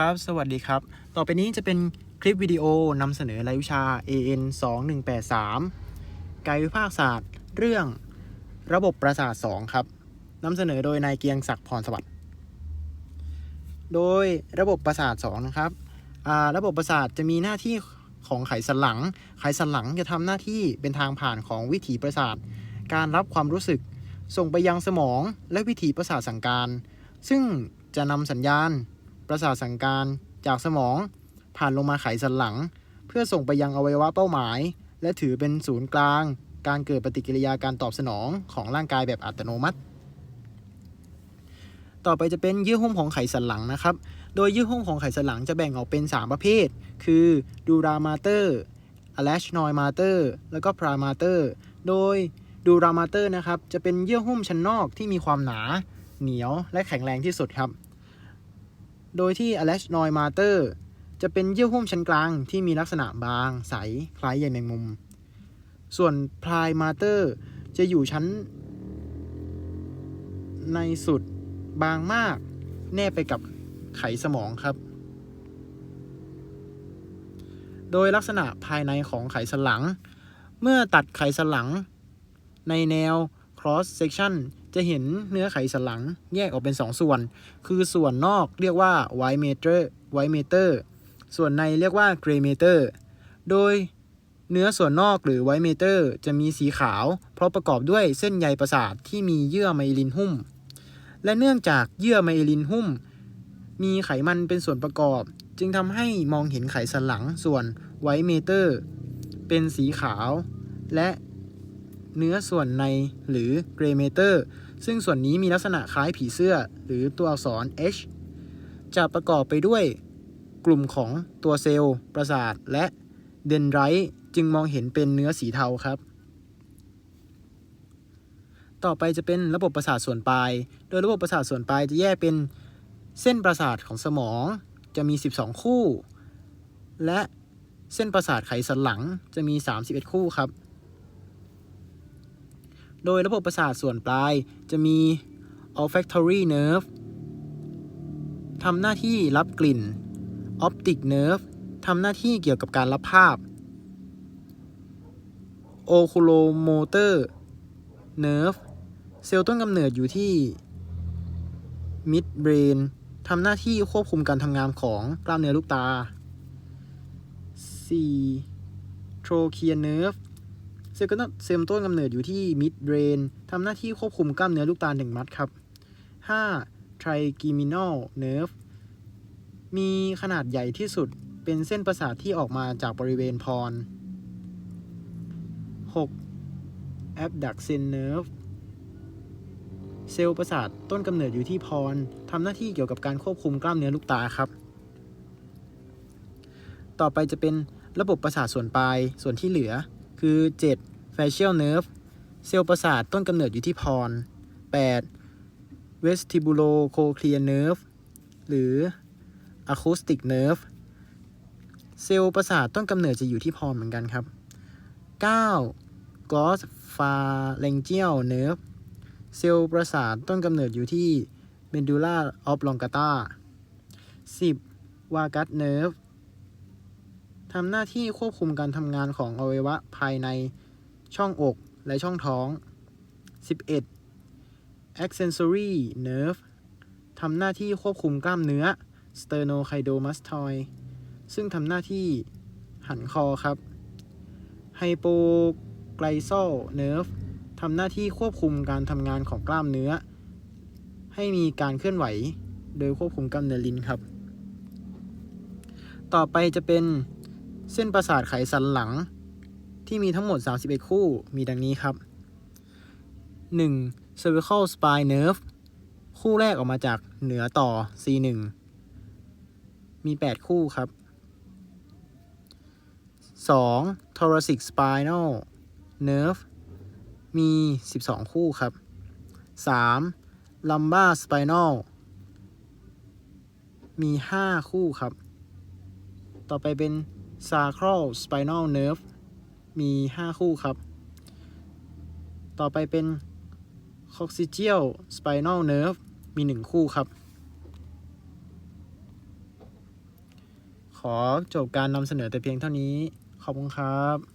ครับ สวัสดีครับ ต่อไปนี้จะเป็นคลิปวิดีโอนำเสนอรายวิชา AN 2183 กายวิภาคศาสตร์ เรื่องระบบประสาท 2 ครับนำเสนอโดยนายเกียงศักดิ์พรสวัสดิ์ โดยระบบประสาท 2 นะครับอ่าระบบประสาทจะมีหน้าที่ของไขสันหลัง ไขสันหลังจะทำหน้าที่เป็นทางผ่านของวิถีประสาท การรับความรู้สึก ส่งไปยังสมองและวิถีประสาทสั่งการ ซึ่งจะนำสัญญาณ ประสาทสั่งการจากสมอง ผ่านลงมาไขสันหลัง เพื่อส่งไปยังอวัยวะเป้าหมาย และถือเป็นศูนย์กลาง การเกิดปฏิกิริยาการตอบสนองของร่างกายแบบอัตโนมัติ ต่อไปจะเป็นเยื่อหุ้มของไขสันหลังนะครับ โดยเยื่อหุ้มของไขสันหลังจะแบ่งออกเป็น 3 ประเภท คือดูรามาเตอร์อลชนอยมาเตอร์แล้วก็พรามาเตอร์โดยดูรามาเตอร์นะครับ จะเป็นเยื่อหุ้มชั้นนอกที่มีความหนา เหนียวและแข็งแรงที่สุดครับ โดยที่ a l a s h n o i d mater จะเป็นเยื่อหุ้มชั้นกลางที่มีลักษณะบาง ใส คล้ายใยแมงมุม ส่วน p r i mater จะอยู่ชั้น ในสุดบางมาก แนบไปกับไขสมองครับ โดยลักษณะภายในของไขสันหลัง เมื่อตัดไขสันหลัง ในแนว cross section จะเห็นเนื้อไขสันหลังแยกออกเป็น 2 ส่วน คือส่วนนอกเรียกว่า white matter white matter ส่วนในเรียกว่า gray matter โดยเนื้อส่วนนอกหรือ white matter จะมีสีขาว เพราะประกอบด้วยเส้นใยประสาทที่มีเยื่อไมลินหุ้ม และเนื่องจากเยื่อไมลินหุ้ม มีไขมันเป็นส่วนประกอบ จึงทำให้มองเห็นไขสันหลังส่วน white matter เป็นสีขาว และเนื้อส่วนในหรือ gray matter ซึ่งส่วนนี้มีลักษณะคล้ายผีเสื้อหรือตัวอักษร H จะประกอบไปด้วยกลุ่มของตัวเซลล์ ประสาท และเดนไรต์จึงมองเห็นเป็นเนื้อสีเทาครับ ต่อไปจะเป็นระบบประสาทส่วนปลาย โดยระบบประสาทส่วนปลายจะแยกเป็นเส้นประสาทของสมอง จะมี 12 คู่ และเส้นประสาทไขสันหลังจะมี 31 คู่ครับ โดยระบบประสาทส่วนปลายจะมี olfactory nerve ทำหน้าที่รับกลิ่น optic nerve ทำหน้าที่เกี่ยวกับการรับภาพ oculomotor nerve เซลล์ต้นกำเนิดอยู่ที่ midbrain ทำหน้าที่ควบคุมการทำงานของกล้ามเนื้อลูกตา 4. trochlea nerve เซลล์ก็ต้องเซลล์ต้นกำเนิดอยู่ที่ mid brain ทำหน้าที่ควบคุมกล้ามเนื้อลูกตาหนึ่งมัดครับ 5. trigeminal nerve มีขนาดใหญ่ที่สุดเป็นเส้นประสาทที่ออกมาจากบริเวณพร 6. abducen nerve เซลล์ประสาทต้นกำเนิดอยู่ที่พรทำหน้าที่เกี่ยวกับการควบคุมกล้ามเนื้อลูกตาครับ ต่อไปจะเป็นระบบประสาทส่วนปลายส่วนที่เหลือ คือ 7. facial nerve เซลล์ประสาทต้นกำเนิดอยู่ที่พร 8. vestibulocochlear nerve หรือ acoustic nerve เซลล์ประสาทต้นกำเนิดจะอยู่ที่พรเหมือนกันครับ 9. gauss pharyngeal nerve เซลล์ประสาทต้นกำเนิดอยู่ที่ medulla oblongata 10. vagus nerve ทำหน้าที่ควบคุมการทำงานของอวัยวะภายในช่องอกและช่องท้อง 11. accessory nerve ทำหน้าที่ควบคุมกล้ามเนื้อ sternocleidomastoid ซึ่งทำหน้าที่หันคอครับ hypoglycal nerve ทำหน้าที่ควบคุมการทำงานของกล้ามเนื้อ ให้มีการเคลื่อนไหว โดยควบคุมกล้ามเนื้อลิ้นครับ ต่อไปจะเป็น เส้นประสาทไขสันหลัง ที่มีทั้งหมด 31 คู่มีดังนี้ครับ 1. cervical spine nerve คู่แรกออกมาจากเหนือต่อ C1 มี 8 คู่ครับ 2. thoracic spinal nerve มี 12 คู่ครับ 3. lumbar spinal มี 5 คู่ครับ ต่อไปเป็น sacral spinal nerve มี 5 คู่ครับ ต่อไปเป็น coccygeal spinal nerve มี 1 คู่ครับ ขอจบการนำเสนอแต่เพียงเท่านี้ ขอบคุณครับ